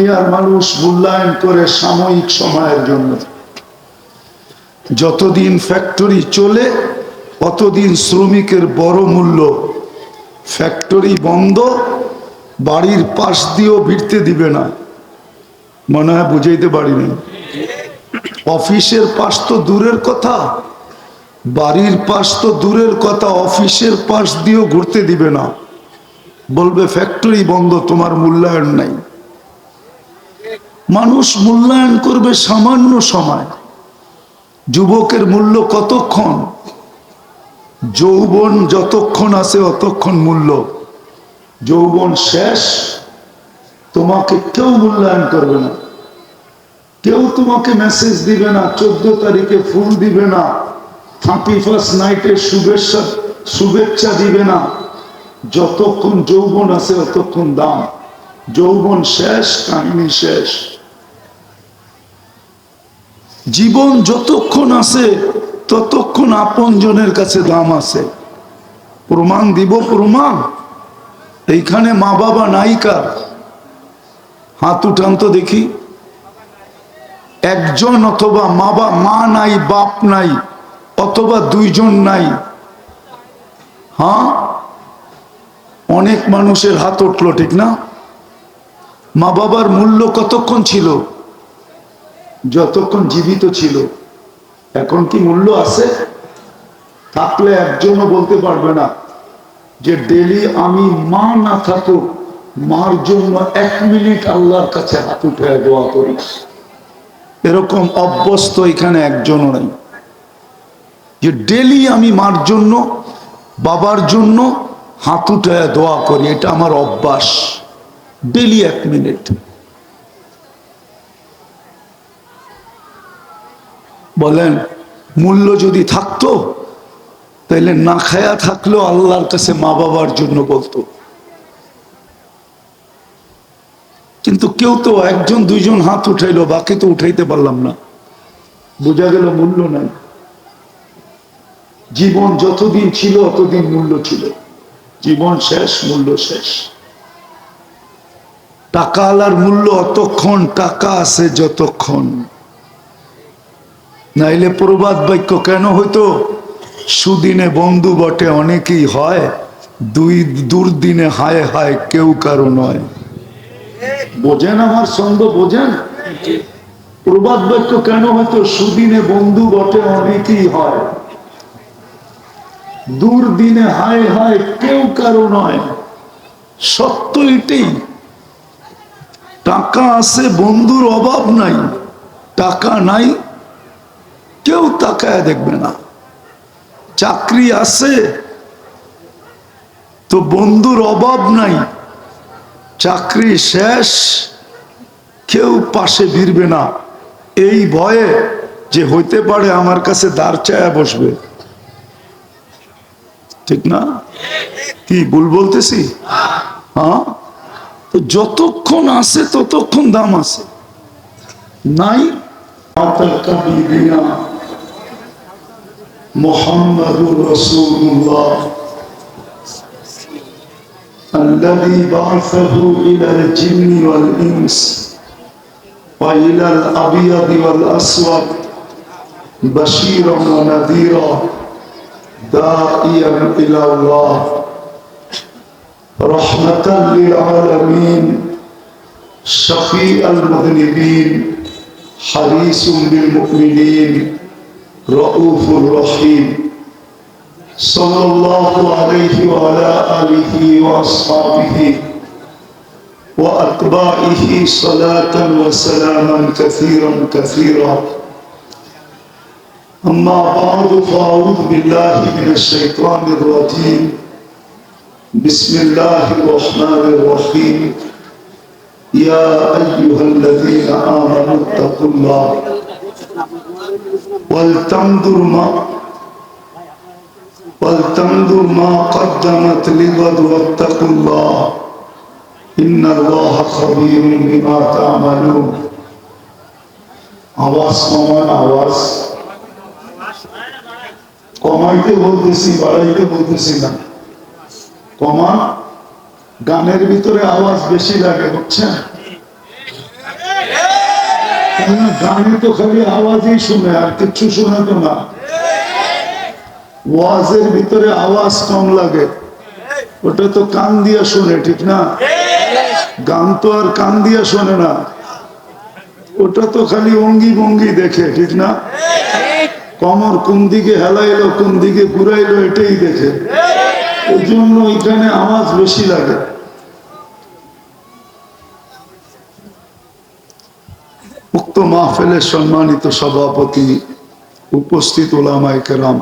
দুনিয়ার মানুষ মূল্যায়ন করে সাময়িক সময়ের জন্য। যতদিন ফ্যাক্টরি চলে ততদিন শ্রমিকের বড় মূল্য ফ্যাক্টরি বন্ধ, বাড়ির পাশ দিয়েও ভিড়তে দিবে না। মনে হয় বুঝাইতে পারিনি। অফিসের পাশ তো দূরের কথা, বাড়ির পাশ তো দূরের কথা, অফিসের পাশ দিয়েও ঘুরতে দিবে না। বলবে ফ্যাক্টরি বন্ধ, তোমার মূল্যায়ন নাই। মানুষ মূল্যায়ন করবে সামান্য সময়। যুবকের মূল্য কতক্ষণ? যৌবন যতক্ষণ আছে অতক্ষণ মূল্য। যৌবন শেষ, তোমাকে কেউ মূল্যায়ন করবে না। কেউ তোমাকে মেসেজ দিবে না, চোদ্দ তারিখে ফুল দিবে না, থার্টি ফার্স্ট নাইটে শুভেচ্ছা শুভেচ্ছা দিবে না। যতক্ষণ যৌবন আছে অতক্ষণ দাম। যৌবন শেষ, কাহিনী শেষ। জীবন যতক্ষণ আছে, ততক্ষণ আপন জনের কাছে দাম আছে। প্রমাণ দিব, প্রমাণ। এইখানে মা বাবা নায়িকা হাত উঠান তো দেখি। একজন অথবা মা বা মা নাই, বাপ নাই, অথবা দুইজন নাই। হ্যাঁ? অনেক মানুষের হাত উঠল, ঠিক না? মা বাবার মূল্য কতক্ষণ ছিল? যতক্ষণ জীবিত ছিল। এখন কি মূল্য আছে? থাকলে একজনও বলতে পারবে না যে ডেলি আমি মা না থাকুক মার জন্য এক মিনিট আল্লাহর কাছে হাত উঠে দোয়া করি। এরকম অভ্যস্ত এখানে একজনও নাই। যে ডেলি আমি মার জন্য, বাবার জন্য হাত উঠে দোয়া করি, এটা আমার অভ্যাস। ডেলি এক মিনিট। বলেন, মূল্য যদি থাকতো তাহলে না খায়া থাকলেও আল্লাহর কাছে মা বাবার জন্য বলতো। কিন্তু কেউ তো একজন, দুইজন হাত উঠাইলো, বাকি তো উঠাইতে পারলাম না। বোঝা গেল মূল্য নাই। জীবন যতদিন ছিল, অতদিন মূল্য ছিল। জীবন শেষ, মূল্য শেষ। টাকা আলার মূল্য অতক্ষণ, টাকা আছে যতক্ষণ। নাইলে প্রবাদ বাক্য কেন হইতো? সুদিনে বন্ধু বটে, অনেকেই হয়। দুই দুর্দিনে হায় হায়, কেউ কারও নয়। বোঝেন আমার ছন্দ, বোঝেন? প্রবাদ বাক্য কেন হয়তো সুদিনে বন্ধু বটে, অনেকেই হয়। দুর্দিনে হায় হায়, কেউ কারও নয়। সত্য এটাই। টাকা আছে, বন্ধুর অভাব নাই, টাকা নাই, কেউ তাকায় দেখবে না। চাকরি আছে, তো বন্ধুর অভাব নাই, চাকরি শেষ, কেউ পাশে ভিড়বে না। এই ভয়ে যে হইতে পারে আমার কাছে দাঁড় চায়া বসবে। ঠিক না? কি ভুল বলতেছি? হ্যাঁ? তো যতক্ষণ আছে ততক্ষণ দাম আছে নাই মোহাম্মদুর রসুল্লাহ الذي بعثه إلى الجن والإنس وإلى الأبيض والأسود بشيرا ونذيرا داعيا إلى الله رحمة للعالمين. شفيع المذنبين. حريص بالمؤمنين رؤوف رحيم. صلى الله عليه وعلى آله وأصحابه وأتباعه صلاة وسلاما كثيرا كثيرا. أما بعد فأعوذ بالله من الشيطان الرجيم. بسم الله الرحمن الرحيم يا أيها الذين آمنوا اتقوا الله ولتنظر ما ولتنظر ما قدمت لغد واتقوا الله إن الله خبير بما تعملون আওয়াজ কমান আওয়াজ কমাইতে বলতেছি বাড়াইতে বলতেছি না কমান গানের ভিতরে আওয়াজ বেশি লাগে বুঝছেন গানে তো খালি আওয়াজই শুনে, আর কিচ্ছু শুনে তো না। ওয়াজের ভিতরে আওয়াজ কম লাগে। ওটা তো কান দিয়া শুনে, ঠিক না? গান তো আর কান দিয়া শোনে না। ওটা তো খালি অঙ্গি ভঙ্গি দেখে, ঠিক না? কমর কোন দিকে হেলাইলো, কোন দিকে ঘুরাইলো, এটাই দেখে। এই জন্য এখানে আওয়াজ বেশি লাগে। উক্ত মাহফিলের সম্মানিত সভাপতি, উপস্থিত ওলামাই কেরাম,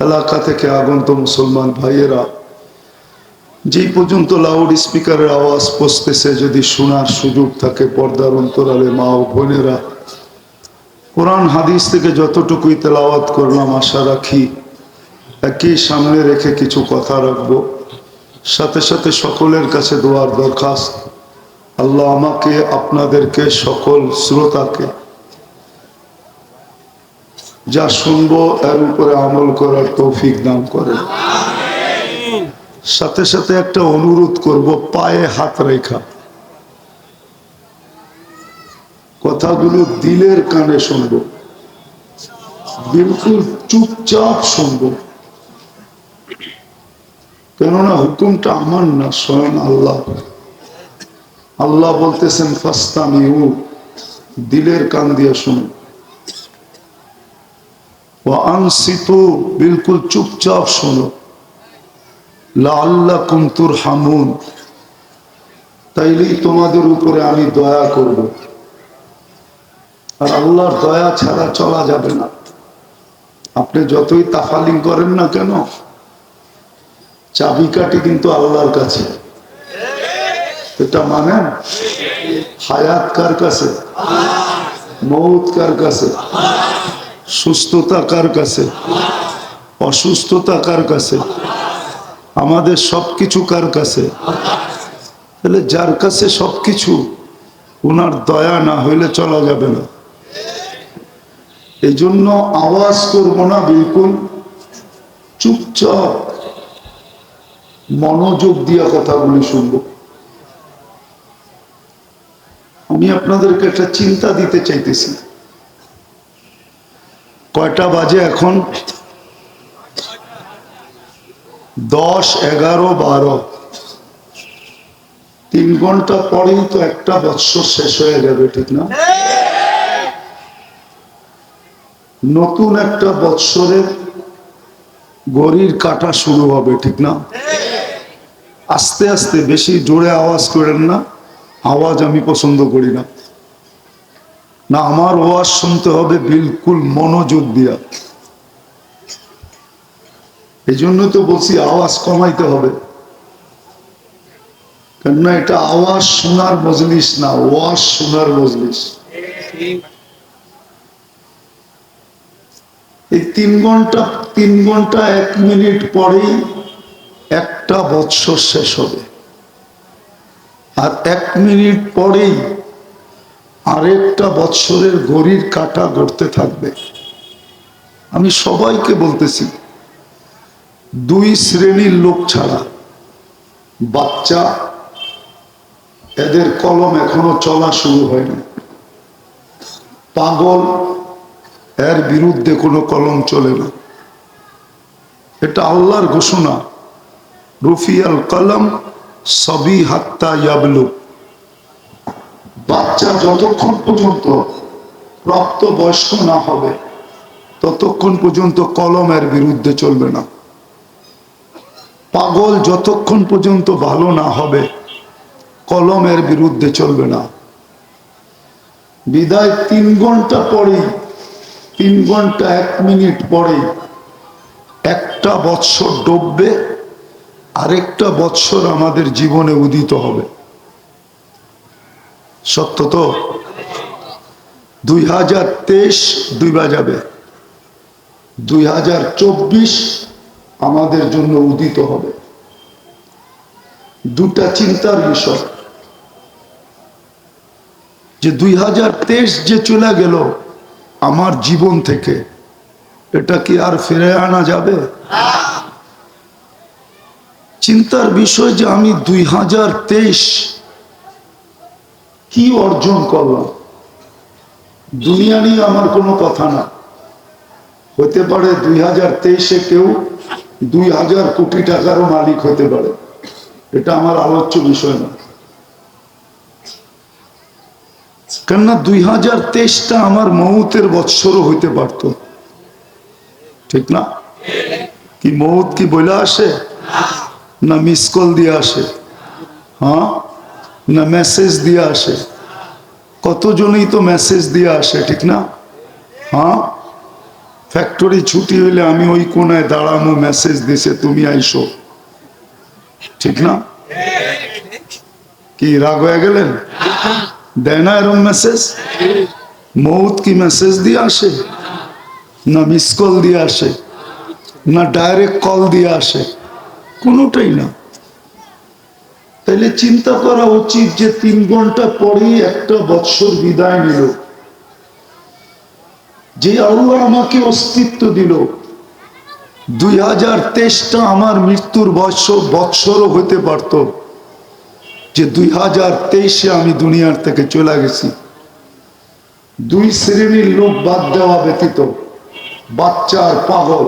এলাকা থেকে আগন্ত মুসলমান ভাইয়েরা যেই পর্যন্ত লাউড স্পিকারের আওয়াজ পৌঁছতেছে, যদি শোনার সুযোগ থাকে পর্দার অন্তরালে মা ও বোনেরা, কোরআন, হাদিস থেকে যতটুকুই তেলাওয়াত করলাম, আশা রাখি একই সামনে রেখে কিছু কথা রাখব। সাথে সাথে সকলের কাছে দোয়ার দরখাস্ত। আল্লাহ আমাকে, আপনাদেরকে, সকল শ্রোতাকে যা শুনব এর উপরে আমল করার তৌফিক দান করে সাথে সাথে একটা অনুরোধ করব, পায়ে হাত রেখা। কথাগুলো দিলের কানে শুনব। বিলকুল চুপচাপ শুনব। কেননা হুকুমটা আমার না, স্বয়ং আল্লাহ। আল্লাহ বলতেছেন, ফাস্তামিউ দিলের কান দিয়ে শুনুন ও বিলকুল চুপচাপ শোনো। লাল্লা কুমতুর হামুন তাইলেই তোমাদের উপরে আমি দয়া করব। আর আল্লাহর দয়া ছাড়া চলা যাবে না। আপনি যতই তাফালিং করেন না কেন চাবিকাঠি কিন্তু আল্লাহর কাছে। এটা মানেন হায়াত কার কাছে? মৌত কার কাছে? সুস্থতা কার কাছে? অসুস্থতা কার কাছে? আমাদের সবকিছু কার কাছে? তাহলে যার কাছে সবকিছু ওনার দয়া না হইলে চলা যাবে না। এই জন্য আওয়াজ করব না, বিলকুল। চুপচাপ মনোযোগ দিয়ে কথাগুলি শুনব। আমি আপনাদেরকে একটা চিন্তা দিতে চাইতেছি। কয়টা বাজে এখন? দশ এগারো বারো। তিন ঘণ্টা পরেই তো একটা বৎসর শেষ হয়ে যাবে ঠিক না? নতুন একটা বৎসরের গড়ির কাটা শুরু হবে, ঠিক না? আস্তে আস্তে বেশি জোরে আওয়াজ করেন না, আওয়াজ আমি পছন্দ করি না। না, আমার ওয়াজ শুনতে হবে বিলকুল মনোযোগ দিয়া। এই জন্য তো বলছি আওয়াজ কমাইতে হবে। কেননা এটা আওয়াজ শোনার মজলিস না, ওয়াজ শোনার মজলিস। এই তিন ঘণ্টা তিন ঘণ্টা এক মিনিট পরেই একটা বৎসর শেষ হবে। আর এক মিনিট পরেই আরেকটা বৎসরের ঘড়ির কাটা গড়তে থাকবে। আমি সবাইকে বলতেছি, দুই শ্রেণির লোক ছাড়া বাচ্চা, এদের কলম এখনও চলা শুরু হয়নি। পাগল এর বিরুদ্ধে কোনো কলম চলে না। এটা আল্লাহর ঘোষণা। রফিয়াল কলম সবই হাত্তা ইয়াবলু বাচ্চা যতক্ষণ পর্যন্ত প্রাপ্ত বয়স্ক না হবে, ততক্ষণ পর্যন্ত কলমের বিরুদ্ধে চলবে না। পাগল যতক্ষণ পর্যন্ত ভালো না হবে কলমের বিরুদ্ধে চলবে না। বিদায় তিন ঘণ্টা পরেই তিন ঘণ্টা এক মিনিট পরে একটা বৎসর ডুববে, আরেকটা বৎসর আমাদের জীবনে উদিত হবে। সত্য তো? দুই হাজার তেইশ দুই বাজাবে। দুই হাজার চব্বিশ আমাদের জন্য উদিত হবে। দুটা চিন্তার বিষয়। যে দুই হাজার তেইশ যে চলে গেল আমার জীবন থেকে, এটা কি আর ফিরে আনা যাবে? চিন্তার বিষয় যে আমি দুই হাজার তেইশ কি অর্জন করলাম? দুনিয়া নিয়ে আমার কোনো কথা না। হতে পারে দুই হাজার তেইশে কেউ দুই হাজার কোটি টাকারও মালিক হতে পারে। এটা আমার আলোচ্য বিষয় না। কেননা দুই হাজার তেইশটা আমার মৌতের বৎসরও হইতে পারত। ঠিক না? কি মৌত কি বলে আসে? না মিস কল দিয়ে আসে? হ্যাঁ? না মেসেজ দিয়ে আসে? কতজনই তো মেসেজ দিয়ে আসে, ঠিক না? হ্যাঁ? ফ্যাক্টরি ছুটি হইলে আমি ওই কোনায় দাঁড়ানো মেসেজ দিছে, তুমি আইসো। ঠিক না? কি রাগ হয়ে গেলেন? দেয় এরম মেসেজ মৌত কি মেসেজ দিয়ে আসে? না মিস কল দিয়ে আসে? না ডাইরেক্ট কল দিয়ে আসে? কোনোটাই না। তাইলে চিন্তা করা উচিত যে তিন ঘণ্টা পরেই একটা বৎসর বিদায় নিল। যে আল্লাহ আমাকে অস্তিত্ব দিল। দুই হাজার তেইশটা আমার মৃত্যুর বৎসর বৎসরও হতে পারত। যে দুই হাজার তেইশে আমি দুনিয়ার থেকে চলে গেছি। দুই শ্রেণির লোক বাদ দেওয়া ব্যতীত বাচ্চা আর পাগল,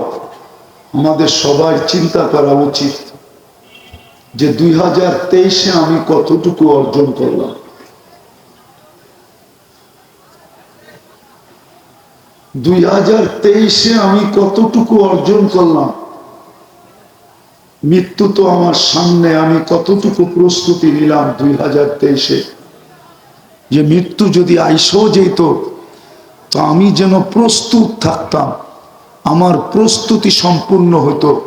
আমাদের সবাই চিন্তা করা উচিত যে দুই হাজার তেইশে আমি কতটুকু অর্জন করলাম। দুই হাজার তেইশে আমি কতটুকু অর্জন করলাম? মৃত্যু তো আমার সামনে, আমি কতটুকু প্রস্তুতি নিলাম দুই হাজার তেইশে? যে মৃত্যু যদি আইসও যেত, তো আমি যেন প্রস্তুত থাকতাম, আমার প্রস্তুতি সম্পূর্ণ হতো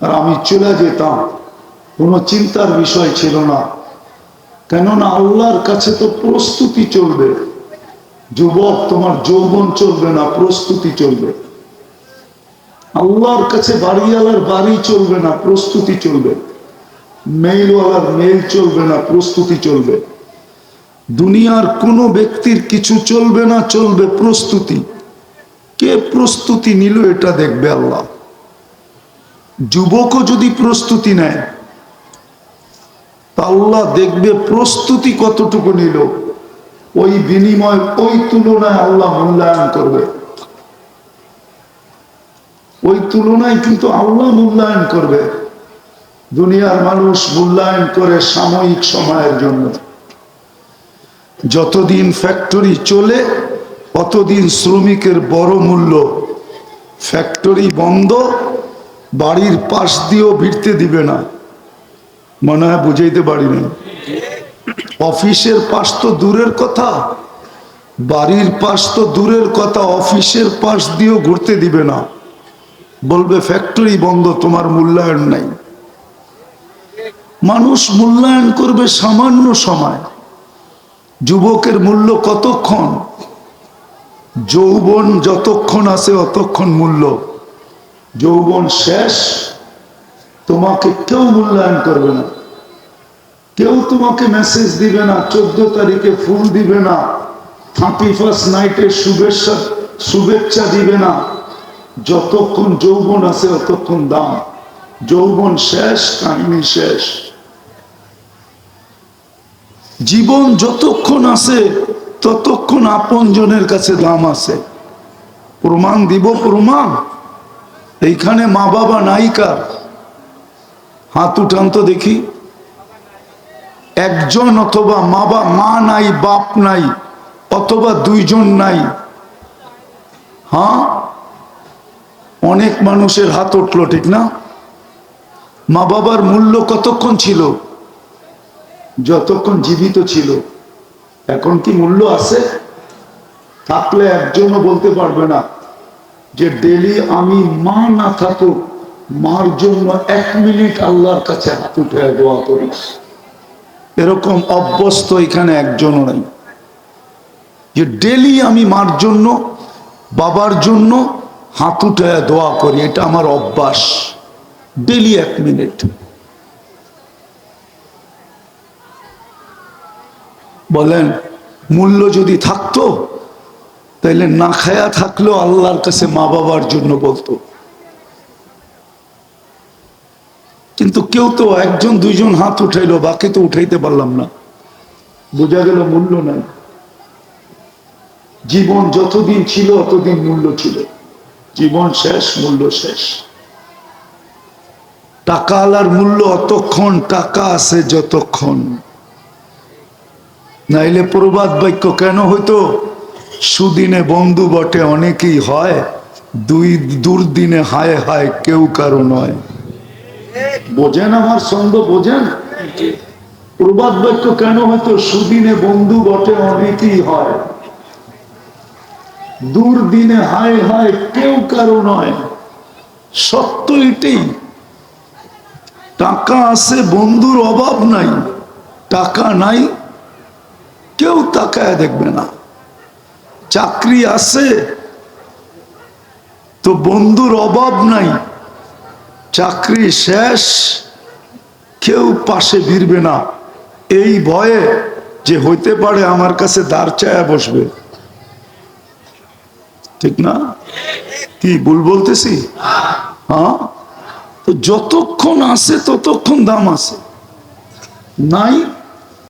আর আমি চলে যেতাম, কোনো চিন্তার বিষয় ছিল না। কেননা আল্লাহর কাছে তো প্রস্তুতি চলবে। যুবক, তোমার যৌবন চলবে না, প্রস্তুতি চলবে। আল্লাহর কাছে বাড়িওয়ালার বাড়ি চলবে না, প্রস্তুতি চলবে। মেইলওয়ালার মেইল চলবে না, প্রস্তুতি চলবে। দুনিয়ার কোনো ব্যক্তির কিছু চলবে না, চলবে প্রস্তুতি। কে প্রস্তুতি নিল এটা দেখবে আল্লাহ। যুবকও যদি প্রস্তুতি নেয়, তা আল্লাহ দেখবে প্রস্তুতি কতটুকু নিল। ওই বিনিময়, ওই তুলনায় আল্লাহ মূল্যায়ন করবে। ওই তুলনায় কিন্তু আল্লাহ মূল্যায়ন করবে। দুনিয়ার মানুষ মূল্যায়ন করে সাময়িক সময়ের জন্য। যতদিন ফ্যাক্টরি চলে, অতদিন শ্রমিকের বড় মূল্য। ফ্যাক্টরি বন্ধ, বাড়ির পাশ দিয়েও ভিড়তে দিবে না। মনে হয় বুঝাইতে পারিনি। অফিসের পাশ তো দূরের কথা, বাড়ির পাশ তো দূরের কথা, অফিসের পাশ দিয়েও ঘুরতে দিবে না। বলবে ফ্যাক্টরি বন্ধ, তোমার মূল্যায়ন নাই। মানুষ মূল্যায়ন করবে সামান্য সময়। যুবকের মূল্য কতক্ষণ? যৌবন যতক্ষণ আছে অতক্ষণ মূল্য। যৌবন শেষ, তোমাকে কেউ মূল্যায়ন করবে না। কেউ তোমাকে মেসেজ দিবে না, চোদ্দ তারিখে ফুল দিবে না, থার্টি ফার্স্ট নাইটের শুভেচ্ছা শুভেচ্ছা দিবে না। যতক্ষণ যৌবন আছে, অতক্ষণ দাম। যৌবন শেষ, কাহিনী শেষ। জীবন যতক্ষণ আছে, ততক্ষণ আপন জনের কাছে দাম আছে। প্রমাণ দিব, প্রমাণ। এইখানে মা বাবা নায়িকার হাত উঠান তো দেখি। একজন অথবা মা বা, মা নাই, বাপ নাই, অথবা দুইজন নাই। হ্যাঁ? অনেক মানুষের হাত উঠল, ঠিক না? মা বাবার মূল্য কতক্ষণ ছিল? যতক্ষণ জীবিত ছিল। এখন কি মূল্য আছে? থাকলে একজনও বলতে পারবে না যে ডেলি আমি মা না থাকুক, মার জন্য এক মিনিট আল্লাহর কাছে হাত উঠে দোয়া করি। এরকম অভ্যস্ত এখানে একজনও নাই। যে ডেলি আমি মার জন্য, বাবার জন্য উঠে দোয়া করি, এটা আমার অভ্যাস। ডেলি এক মিনিট। বলেন, মূল্য যদি থাকতো, তাইলে না খায়া থাকলেও আল্লাহর কাছে মা বাবার জন্য বলতো। কিন্তু কেউ তো একজন, দুইজন হাত উঠাইলো, বাকি তো উঠাইতে পারলাম না। বোঝা গেল মূল্য নাই। জীবন যতদিন ছিল, অতদিন মূল্য ছিল। জীবন শেষ, মূল্য শেষ। টাকা আলার মূল্য অতক্ষণ, টাকা আছে যতক্ষণ। নাইলে প্রবাদ বাক্য কেন হইতো? সুদিনে বন্ধু বটে, অনেকেই হয়। দুই দুর্দিনে হায় হায়, কেউ কারও নয়। বোঝেন আমার ছন্দ, বোঝেন? প্রবাদ বাক্য কেন হয়তো সুদিনে বন্ধু বটে, অনেকেই হয়। দুর্দিনে হায় হায় কেউ কারও নয়। সত্য এটাই। টাকা আছে, বন্ধুর অভাব নাই। টাকা নাই, কেউ তাকায় দেখবে না। চাকরি আছে, তো বন্ধুর অভাব নাই। চাকরি শেষ, কেউ পাশে ভিড়বে না। এই ভয়ে যে হইতে পারে আমার কাছে দাঁড় চায়া বসবে। ঠিক না? কি ভুল বলতেছি? হ্যাঁ? তো যতক্ষণ আছে ততক্ষণ দাম আছে। নাই